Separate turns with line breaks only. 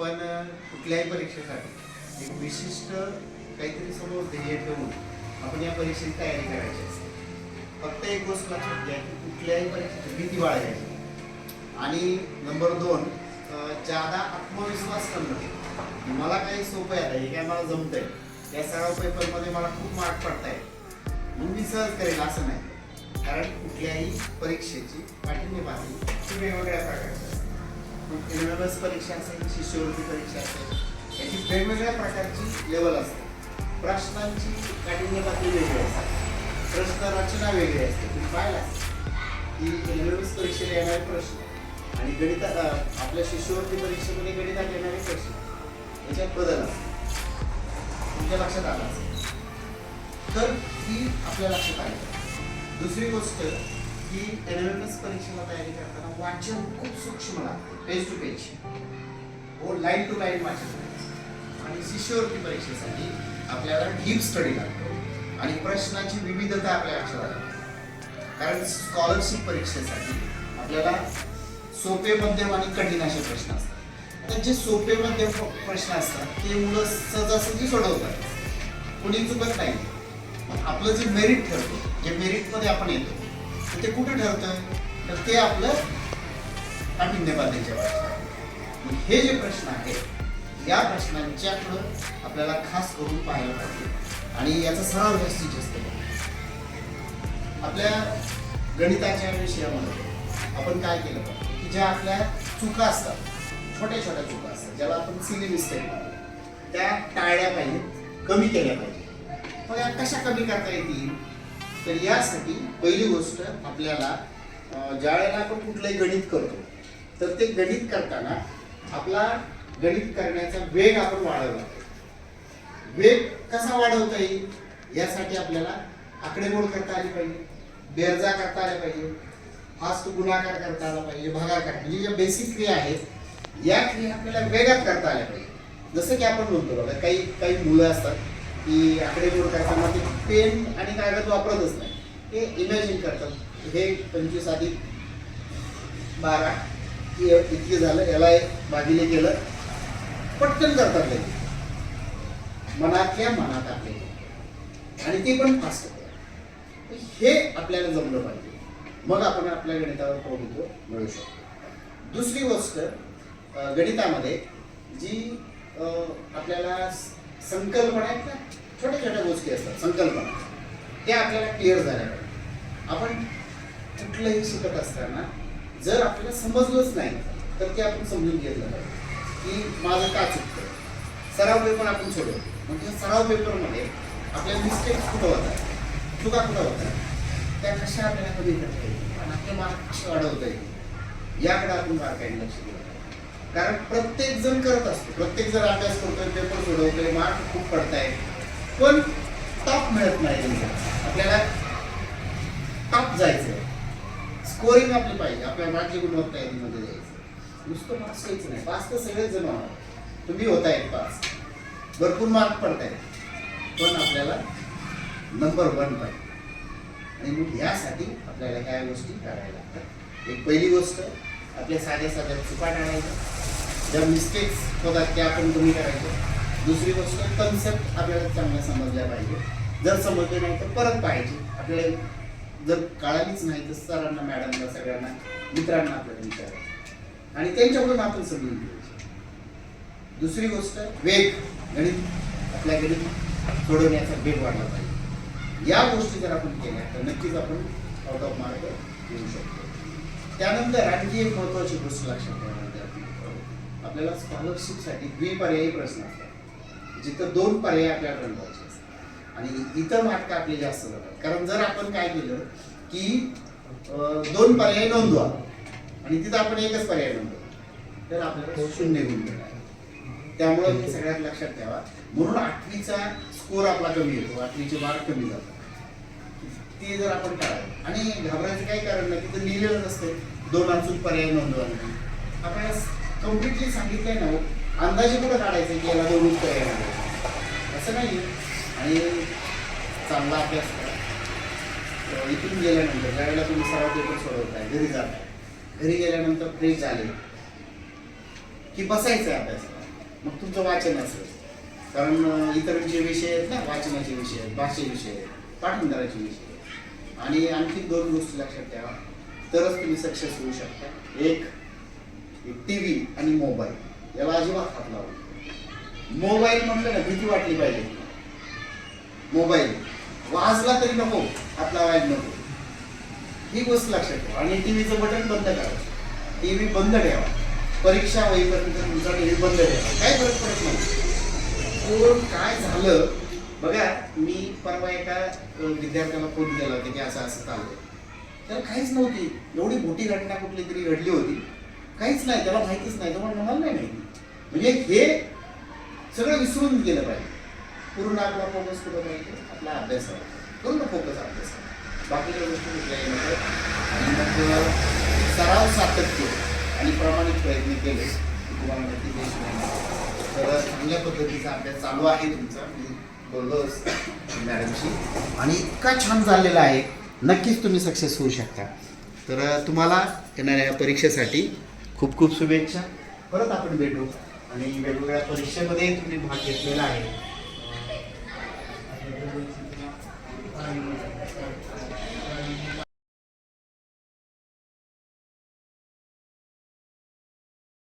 आपण कुठल्याही परीक्षेसाठी एक विशिष्ट काहीतरी समोर ध्येय ठेवून आपण या परीक्षेची तयारी करायची असते. फक्त एक गोष्ट लक्षात घ्या की कुठल्याही परीक्षेची भीती बाळगायची आणि नंबर दोन ज्यादा आत्मविश्वास करणं मला काही सोपं आहे आता हे काय मला जमत आहे या सगळ्या पेपरमध्ये मला खूप मार्क पडताय म्हणून मी सहज करेल असं नाही. कारण कुठल्याही परीक्षेची काठिण्य पातळी ही वेगवेगळ्या प्रकारची असते एस परीक्षा असेल शिष्यवृत्ती परीक्षा असेल याची वेगवेगळ्या प्रकारची लेवल असते. प्रश्नांची काठिण्य पातळी वेगळी असते. प्रश्न रचना वेगळी असते. तुम्ही पाहिलं असेल. की एस परीक्षेला येणारे प्रश्न आणि गणितात आपल्या शिष्यवृत्ती परीक्षेमध्ये गणितात येणारे प्रश्न याच्यात बदल असतो तुमच्या लक्षात आला असेल. तर ही आपल्या लक्षात आली. दुसरी गोष्ट की एन एम एस परीक्षेला तयारी करताना वाचन खूप सूक्ष्म लागते पेज टू पेज हो लाईन टू लाईन वाचन. आणि शिष्यवृत्ती परीक्षेसाठी आपल्याला डीप स्टडी लागतो. आणि प्रश्नाची विविधता आपल्या लक्षात आली. कारण स्कॉलरशिप परीक्षेसाठी आपल्याला सोपे मध्यम आणि कठीण असे प्रश्न असतात. आता जे सोपे मध्यम प्रश्न असतात ते मुलं सहजासहजी सोडवतात. कुणी चुकत नाही. आपलं जे मेरिट ठरतं जे मेरिटमध्ये आपण येतो तर ते कुठे ठरतं तर ते आपलं काठिण्य मग हे जे प्रश्न आहेत या प्रश्नांच्याकडं आपल्याला खास करून पाहायला पाहिजे. आणि याचा सराव जास्तीत जास्त आपल्या गणिताच्या विषयामध्ये आपण काय केलं पाहिजे? की ज्या आपल्या चुका असतात छोट्या छोट्या चुका असतात ज्याला आपण सिली मिस्टेक त्या टाळल्या पाहिजेत कमी केल्या पाहिजे मग या कशा कमी करता येतील? तर यासाठी पहिली गोष्ट आपल्याला ज्या वेळेला आपण कुठलंही गणित करतो तर ते गणित करताना आपला गणित करण्याचा वेग आपण वाढवला. पाहिजे. वेग कसा वाढवता येईल? यासाठी आपल्याला आकडेमोड करता आली पाहिजे बेरजा करता आल्या पाहिजे फास्ट गुणाकार करता आला पाहिजे भागाकार म्हणजे ज्या बेसिक क्रिया आहेत या क्रिया आपल्याला वेगात करता आल्या पाहिजे. जसं की आपण म्हणतो बघा काही काही मुलं असतात की आकडेमोड करताना ते पेन आणि कागद वापरतच नाही. ते इमॅजिन करतात. हे पंचवीस अधिक बारा इतके झालं याला एक भागिले केलं. पटकन करतात लगेच. मनातल्या मनात आपले. आणि ते पण फास्ट होतं. हे आपल्याला जमलं पाहिजे. मग आपण आपल्या गणितावर प्रभुत्व मिळू शकतो. दुसरी गोष्ट गणितामध्ये जी अं, आपल्याला संकल्पना आहेत ना छोट्या छोट्या गोष्टी असतात संकल्पना. त्या आपल्याला क्लिअर झाल्या पाहिजे. आपण कुठलंही शिकत असताना जर आपल्याला समजलंच नाही तर ते आपण समजून घेतलं पाहिजे. की माझं का चुकतं सराव पेपर आपण सोडवतो. म्हणजे सराव पेपरमध्ये आपल्या मिस्टेक्स कुठं होतात? चुका कुठं होतात? त्या कशा आपल्याला कमी करता येईल आणि आपले मार्क कसे वाढवता येईल याकडे आपण बारकाईने लक्ष दिलं कारण प्रत्येक जण करत असतो. प्रत्येक जण अभ्यास करतोय पेपर सोडवतोय मार्क खूप पडतायत पण टॉप मिळत नाही म्हणजे. आपल्याला टॉप जायचं स्कोरिंग आपली पाहिजे. आपल्या मार्कची गुणवत्ता यादीमध्ये जायचं. नुसतं मार्क्स यायचं नाही. पास तर सगळेच जण होणार तुम्ही होतायत पास भरपूर मार्क पडतायत पण आपल्याला नंबर वन पाहिजे. आणि मग यासाठी आपल्याला ह्या गोष्टी करायला लागतात. एक पहिली गोष्ट आपल्या साध्या साध्या चुका टाळायच्या. ज्या मिस्टेक्स होतात त्या आपण कमी करायच्या. दुसरी गोष्ट कन्सेप्ट आपल्याला चांगल्या समजल्या पाहिजे. जर समजले नाही तर परत पाहिजे आपल्याला जर कळालीच नाही तर सरांना मॅडमला सगळ्यांना मित्रांना आपल्याला विचारायचं. आणि त्यांच्याकडून आपण समजून घ्यायचं. दुसरी गोष्ट वेग. गणित आपल्या गणित सोडवण्याचा वेग वाढला पाहिजे. या गोष्टी जर आपण केल्या तर नक्कीच आपण आउट ऑफ मार्क येऊ शकतो. त्यानंतर आणखी एक महत्वाची गोष्ट लक्षात ठेवा आपल्याला स्कॉलरशिपसाठी द्विपर्यायी प्रश्न असतात. जिथं दोन पर्याय आपल्याला रंगवायचे असतात. आणि इतर मार्क आपले जास्त जातात कारण जर आपण काय केलं की दोन पर्याय नोंदवा आणि तिथं आपण एकच पर्याय नोंदवा तर आपल्याला शून्य गुण मिळणार. त्यामुळे हे सगळ्यात लक्षात ठेवा. म्हणून आठवीचा स्कोर आपला कमी येतो. आठवीचे मार्क कमी जातात. ते जर आपण टाळलं आणि घाबरायचं काही कारण नाही तिथं लिहिलेलं नसते दोन अचूक पर्याय नोंदवा म्हणून आपल्याला कम्प्लिटली सांगितलंय ना हो, अंदाजे कुठं काढायचं की याला दोनच पर्याय असं नाही आणि चांगला अभ्यास करा. इथून गेल्यानंतर ज्यावेळेला तुम्ही सराव पेपर सोडवताय घरी जाताय. घरी गेल्यानंतर फ्रेश झाले की बसायचं अभ्यास मग तुमचं वाचन असेल. कारण इतर जे विषय आहेत ना वाचनाचे विषय आहेत भाषे विषय आहेत पाठांतराचे विषय आहेत. आणि आणखी दोन गोष्टी लक्षात ठेवा. तरच तुम्ही सक्सेस होऊ शकता. एक टी व्ही आणि मोबाईल याला अजिबात हात लावू मोबाईल म्हटलं ना भीती वाटली पाहिजे. मोबाईल वाजला तरी नको हात लावायला नको. ही गोष्ट लक्षात ठेवा. आणि टीव्हीचं बटन बंद करायचं टीव्ही बंद ठेवा. परीक्षा होईपर्यंत तुमचा टीव्ही बंद ठेवा. काय फरक पडत नाही. कोण काय झालं बघा मी परवा एका विद्यार्थ्याला फोन केला होता की असं असं चाललंय. त्याला काहीच नव्हती. एवढी मोठी घटना कुठली तरी घडली होती. काहीच नाही त्याला माहितीच नाही तुम्हाला मला नाही माहिती. म्हणजे हे सगळं विसरून गेलं पाहिजे. पूर्ण आपला फोकस कुठं पाहिजे? आपला अभ्यासावर. पूर्ण फोकस अभ्यासावर. बाकीच्या गोष्टी कुठल्याही आणि मग सराव सातत्य आणि प्रामाणिक प्रयत्न केले तुम्हाला नक्की देश नाही तर चांगल्या पद्धतीचा अभ्यास चालू आहे तुमचा. बोललो मॅडमशी. आणि इतका छान चाललेला आहे. नक्कीच तुम्ही सक्सेस होऊ शकता. तर तुम्हाला येणाऱ्या या परीक्षेसाठी खूप खूप शुभेच्छा. परत आपण भेटू. आणि वेगवेगळ्या परीक्षेमध्ये तुम्ही भाग घेतलेला आहे.